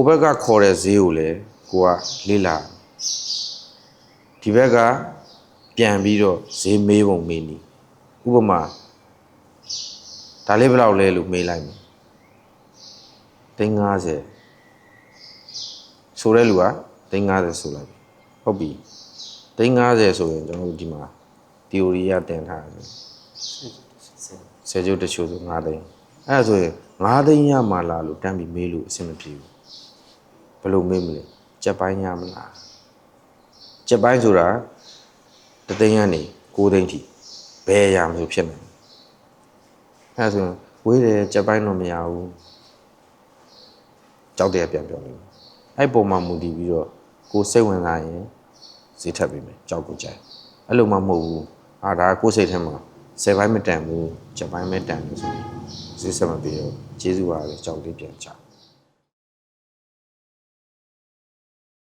ဟိုဘက်ကခေါ်တဲ့ဈေးကိုလည်းကိုကလေးလာဒီဘက်ကပြန်ပြီးတော့ဈေးမေးပုံမေးနီဥပမာဒါလေးဘယ်လောက်လဲလို့မေးလိုက်မယ်350ဆိုတဲ့လူက350ဆိုလိုက်ပြီဟုတ်ပြီ350ဆိုရင်ကျွန်တော်တို့ဒီမှာ theory ရတင်ထားတယ်ဆယ်ကျုပ်တချို့ဆို9သိန်းအဲ့ဒါဆိုရင်9သိန်းရမှာလားလို့တန်းပြီးမေးလို့အဆင်မပြေဘူး ဘယ်လိုမေးမလဲကြက်ပိုင်းရမလားကြက်ပိုင်းဆိုတာတသိန်းကနေ9သိန်းထိဘယ်ရမလို့ဖြစ်မယ်အဲ့ဒါဆိုရင်ဝေးတယ်ကြက်ပိုင်းတော့မရဘူးကြောက်တယ်ပြန်ပြောနေတယ်အဲ့ပုံမှာမူတည်ပြီးတော့ကိုယ်စိတ်ဝင်စားရင်ဈေးထပ်ပေးမယ်ကြောက်ကိုကြိုက်အဲ့လိုမှမဟုတ်ဘူးအာဒါကကိုယ်စိတ်ထဲမှာဆယ်ပိုင်းမတန်ဘူးချက်ပိုင်းမတန်ဘူးဆိုရင်ဈေးဆက်မပေးတော့ကျေးဇူးပါပဲကြောက်လေးပြန်ချ